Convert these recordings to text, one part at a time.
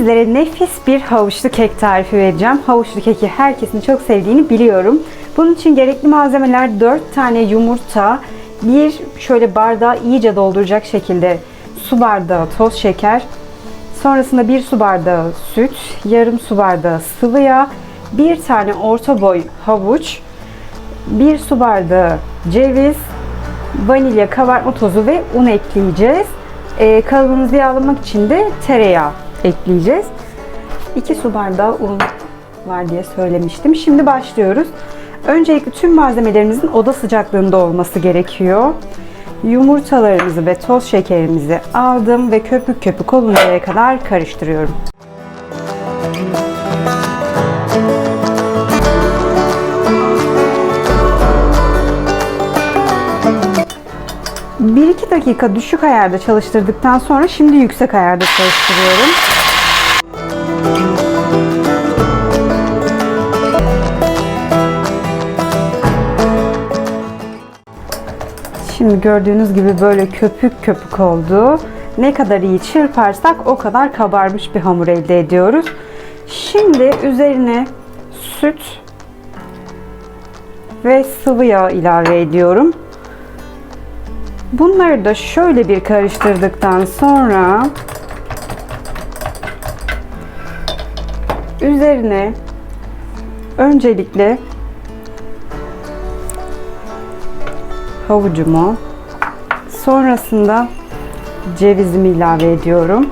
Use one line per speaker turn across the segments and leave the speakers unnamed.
sizlere nefis bir havuçlu kek tarifi vereceğim. Havuçlu keki herkesin çok sevdiğini biliyorum. Bunun için gerekli malzemeler 4 tane yumurta, bir şöyle bardağı iyice dolduracak şekilde su bardağı toz şeker, sonrasında bir su bardağı süt, yarım su bardağı sıvı yağ, bir tane orta boy havuç, bir su bardağı ceviz, vanilya, kabartma tozu ve un ekleyeceğiz. Ee, kalıbımızı yağlamak için de tereyağı ekleyeceğiz. 2 su bardağı un var diye söylemiştim. Şimdi başlıyoruz. Öncelikle tüm malzemelerimizin oda sıcaklığında olması gerekiyor. Yumurtalarımızı ve toz şekerimizi aldım ve köpük köpük oluncaya kadar karıştırıyorum. Bir iki dakika düşük ayarda çalıştırdıktan sonra şimdi yüksek ayarda çalıştırıyorum. Şimdi gördüğünüz gibi böyle köpük köpük oldu. Ne kadar iyi çırparsak o kadar kabarmış bir hamur elde ediyoruz. Şimdi üzerine süt ve sıvı yağ ilave ediyorum. Bunları da şöyle bir karıştırdıktan sonra üzerine öncelikle havucumu sonrasında cevizimi ilave ediyorum.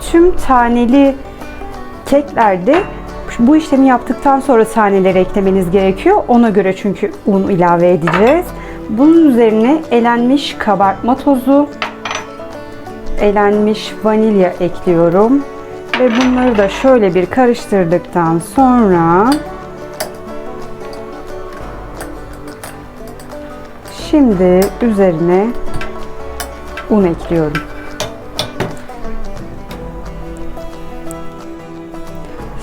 Tüm taneli keklerde bu işlemi yaptıktan sonra taneleri eklemeniz gerekiyor. Ona göre çünkü un ilave edeceğiz. Bunun üzerine elenmiş kabartma tozu, elenmiş vanilya ekliyorum. Ve bunları da şöyle bir karıştırdıktan sonra şimdi üzerine un ekliyorum.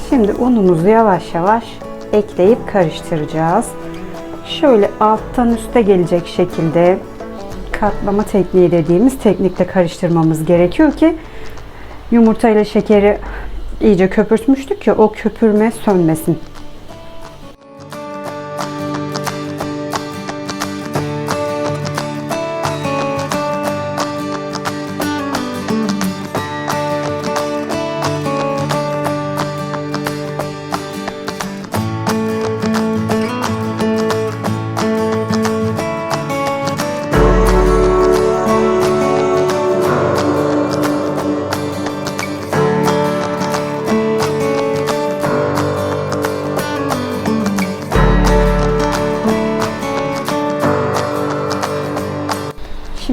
Şimdi unumuzu yavaş yavaş ekleyip karıştıracağız. Şöyle alttan üste gelecek şekilde katlama tekniği dediğimiz teknikle karıştırmamız gerekiyor ki yumurta ile şekeri iyice köpürtmüştük ya o köpürme sönmesin.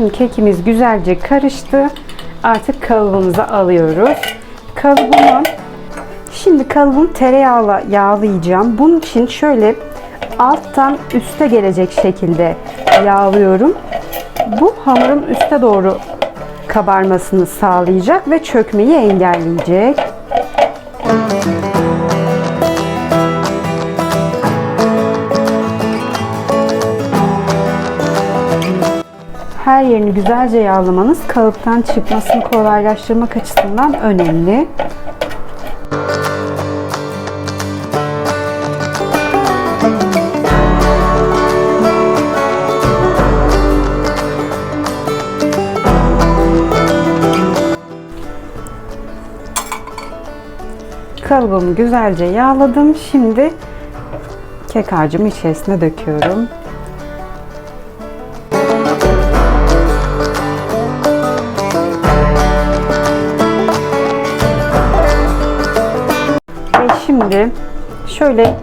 Kekimiz güzelce karıştı. Artık kalıbımıza alıyoruz. Kalıbımı şimdi kalıbımı tereyağla yağlayacağım. Bunun için şöyle alttan üste gelecek şekilde yağlıyorum. Bu hamurun üste doğru kabarmasını sağlayacak ve çökmeyi engelleyecek. Her yerini güzelce yağlamanız kalıptan çıkmasını kolaylaştırmak açısından önemli. Kalıbımı güzelce yağladım. Şimdi kek harcımı içerisine döküyorum. Şimdi şöyle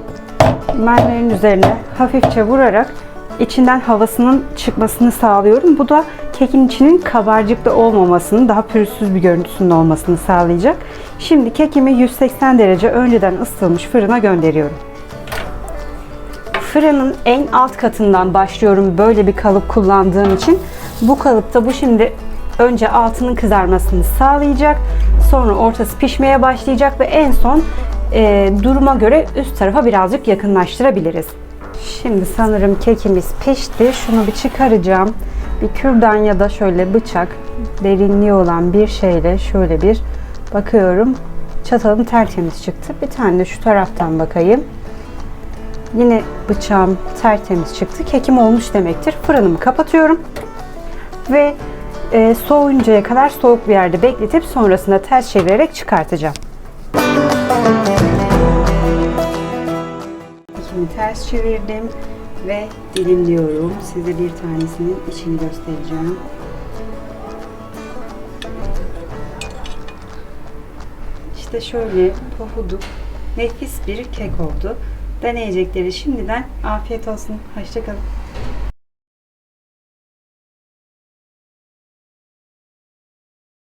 mermerin üzerine hafifçe vurarak içinden havasının çıkmasını sağlıyorum. Bu da kekin içinin kabarcıklı olmamasını, daha pürüzsüz bir görüntüsünün olmasını sağlayacak. Şimdi kekimi 180 derece önceden ısıtılmış fırına gönderiyorum. Fırının en alt katından başlıyorum böyle bir kalıp kullandığım için. Bu kalıpta bu şimdi önce altının kızarmasını sağlayacak. Sonra ortası pişmeye başlayacak ve en son e, duruma göre üst tarafa birazcık yakınlaştırabiliriz. Şimdi sanırım kekimiz pişti. Şunu bir çıkaracağım. Bir kürdan ya da şöyle bıçak derinliği olan bir şeyle şöyle bir bakıyorum. Çatalım tertemiz çıktı. Bir tane de şu taraftan bakayım. Yine bıçağım tertemiz çıktı. Kekim olmuş demektir. Fırınımı kapatıyorum. Ve e, soğuyuncaya kadar soğuk bir yerde bekletip sonrasında ters çevirerek çıkartacağım. Şimdi ters çevirdim ve dilimliyorum. Size bir tanesinin içini göstereceğim. İşte şöyle pofuduk, nefis bir kek oldu. Deneyecekleri şimdiden afiyet olsun. Hoşçakalın.